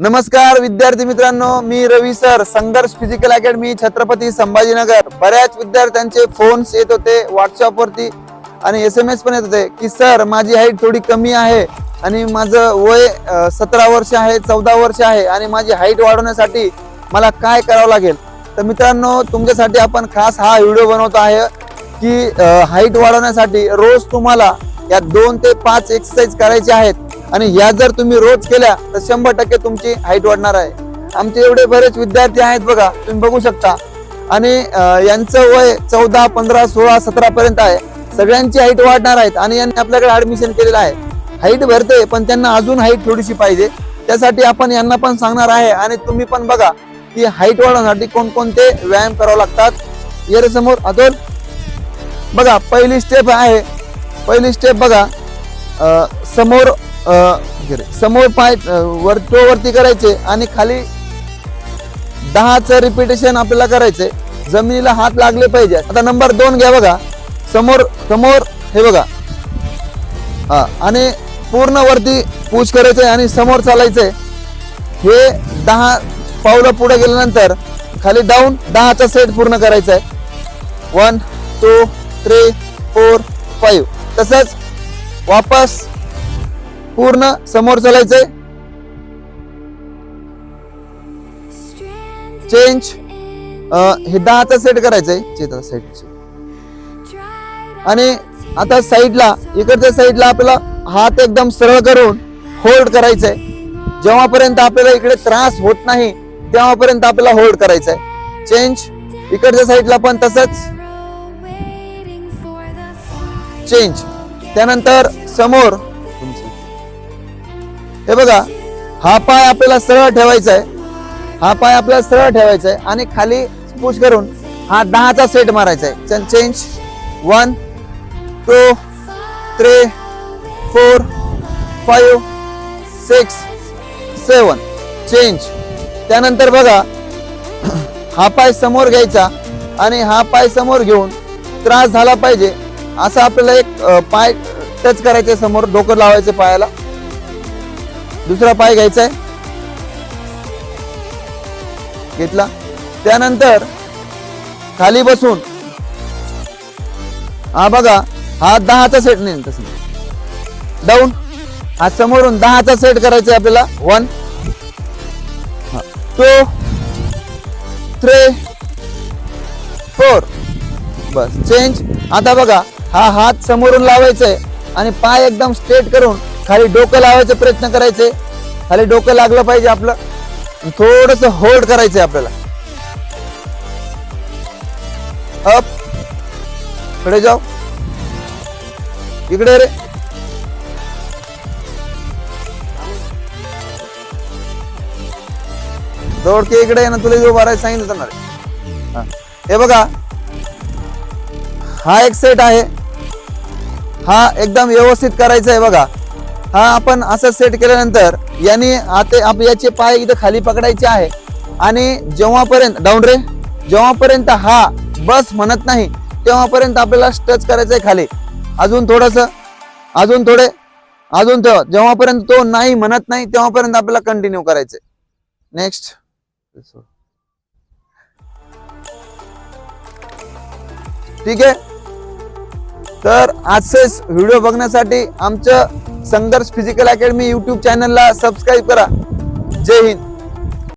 नमस्कार विद्यार्थी मित्रांनो. मी Ravi sir Sangharsh physical academy Chhatrapati Sambhajinagar. बऱ्याच विद्यार्थ्यांचे फोन्स येत होते व्हॉट्सअपवरती आणि एस एम एस पण येत होते की सर माझी हाईट थोडी कमी आहे आणि माझं वय सतरा वर्ष आहे चौदा वर्ष आहे आणि माझी हाईट वाढवण्यासाठी मला काय करावं लागेल? तर मित्रांनो तुमच्यासाठी आपण खास हा व्हिडिओ बनवतो आहे की हाईट वाढवण्यासाठी रोज तुम्हाला या दोन ते पाच एक्सरसाइज करायचे आहेत. आणि या जर तुम्ही रोज केल्या तर शंभर टक्के तुमची हाईट वाढणार आहे. आमचे एवढे बरेच विद्यार्थी आहेत बघा तुम्ही बघू शकता. आणि यांचं वय चौदा पंधरा सोळा सतरा पर्यंत आहे. सगळ्यांची हाईट वाढणार आहेत आणि यांनी आपल्याकडे ऍडमिशन केलेलं आहे. हाईट भरते पण त्यांना अजून हाईट थोडीशी पाहिजे. त्यासाठी आपण यांना पण सांगणार आहे आणि तुम्ही पण बघा की हाईट वाढवण्यासाठी कोणकोणते व्यायाम करावे लागतात. येरे समोर अतोल. बघा पहिली स्टेप आहे. पहिली स्टेप बघा समोर समोर पाय वर तो वरती करायचे आणि खाली दहाच रिपिटेशन आपल्याला करायचे जमिनीला हात लागले पाहिजे. आता नंबर दोन घ्या बघा. समोर समोर हे बघा. हा आणि पूर्ण वरती पुश करायचंय आणि समोर चालायचंय. हे दहा पावलं पुढे गेल्यानंतर खाली डाऊन दहाचा सेट पूर्ण करायचा आहे one two three four five तसंच वापस पूर्ण समोर चालायचंय. चेंज हे दहाचा सेट करायचंय. चेता सेट आणि आता साईडला इकडच्या साईडला आपल्याला हात एकदम सरळ करून होल्ड करायचंय. जेव्हापर्यंत आपल्याला इकडे त्रास होत नाही तेव्हापर्यंत आपल्याला होल्ड करायचंय. चेंज इकडच्या साईडला पण तसंच. चेंज त्यानंतर समोर हे बघा हा पाय आपल्याला सरळ ठेवायचा आहे. हा पाय आपल्याला सरळ ठेवायचा आहे आणि खाली पुश करून हा दहाचा सेट मारायचा आहे. चल change one two three four five six seven change त्यानंतर बघा हा पाय समोर घ्यायचा आणि हा पाय समोर घेऊन त्रास झाला पाहिजे. असं आपल्याला एक पाय टच करायचे समोर डोकं लावायचं पायाला. दुसरा पाय घ्यायचा आहे. घेतला. त्यानंतर खाली बसून हा बघा हा दहाचा सेट नाही तसं डाऊन हा समोरून दहाचा सेट करायचा आहे आपल्याला. वन टू थ्री फोर बस. चेंज आता बघा हा हात समोरून लावायचा आहे. आणि पाय एकदम स्ट्रेट करून खाली डोकं लावायचा प्रयत्न करायचे. खाली डोकं लागलं पाहिजे आपलं. थोडस होल्ड करायचंय आपल्याला. अप. पुढे जाऊ. इकडे रे. दौडके इकडे आहे ना तुला जो भरायला सांगितलं ना हे. बघा. हा एक सेट आहे. हा एकदम व्यवस्थित करायचा आहे बघा. हा आपण असं सेट केल्यानंतर याने आता आप याचे पाय इथं खाली पकडायचे आहे. आणि जेव्हापर्यंत डाऊन रे? जेव्हापर्यंत हा बस म्हणत नाही तेव्हापर्यंत आपल्याला स्ट्रेच करायचं आहे खाली. अजून थोडस अजून थोडे अजून तेव्हा जेव्हापर्यंत तो नाही म्हणत नाही तेव्हापर्यंत आपल्याला कंटिन्यू करायचंय. नेक्स्ट ठीक आहे? तर आजचेच व्हिडिओ बघण्यासाठी आमचं संघर्ष फिजिकल अकॅडमी युट्यूब चॅनलला सबस्क्राईब करा. जय हिंद.